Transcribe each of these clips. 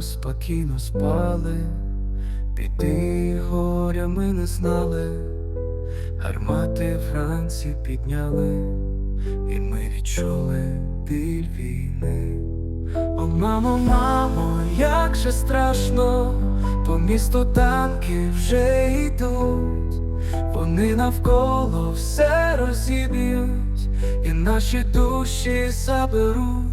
Спокійно спали, біди горя ми не знали, гармати вранці підняли, і ми відчули біль війни. О, мамо, мамо, як же страшно, по місту танки вже йдуть, вони навколо все розіб'ють, і наші душі заберуть.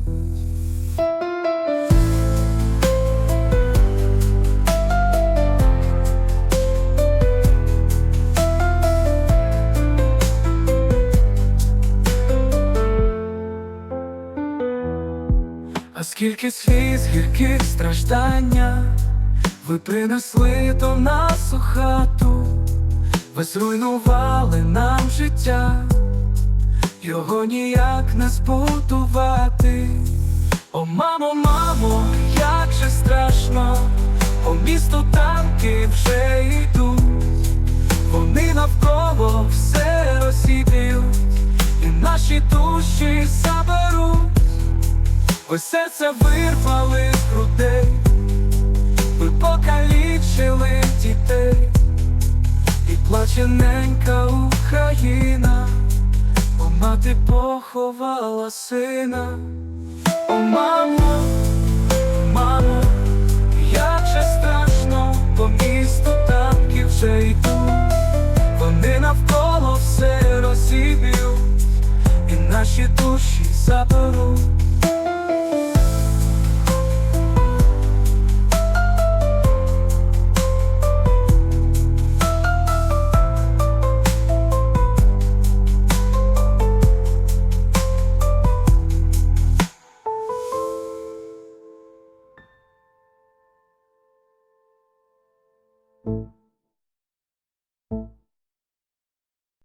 А скільки сліз гірких страждання. Ви принесли до нас у хату, ви зруйнували нам життя, його ніяк не збудувати. О, мамо, мамо, як же страшно, по місту танки вже йдуть, вони навколо все розіб'ють, і наші душі. Ви серце вирвали з грудей, ви покалічили дітей, і плаче ненька Україна, бо мати поховала сина. О, мамо, мамо, як же страшно, по місту танки вже йдуть, вони навколо все розіб'ють, і наші душі заберуть. you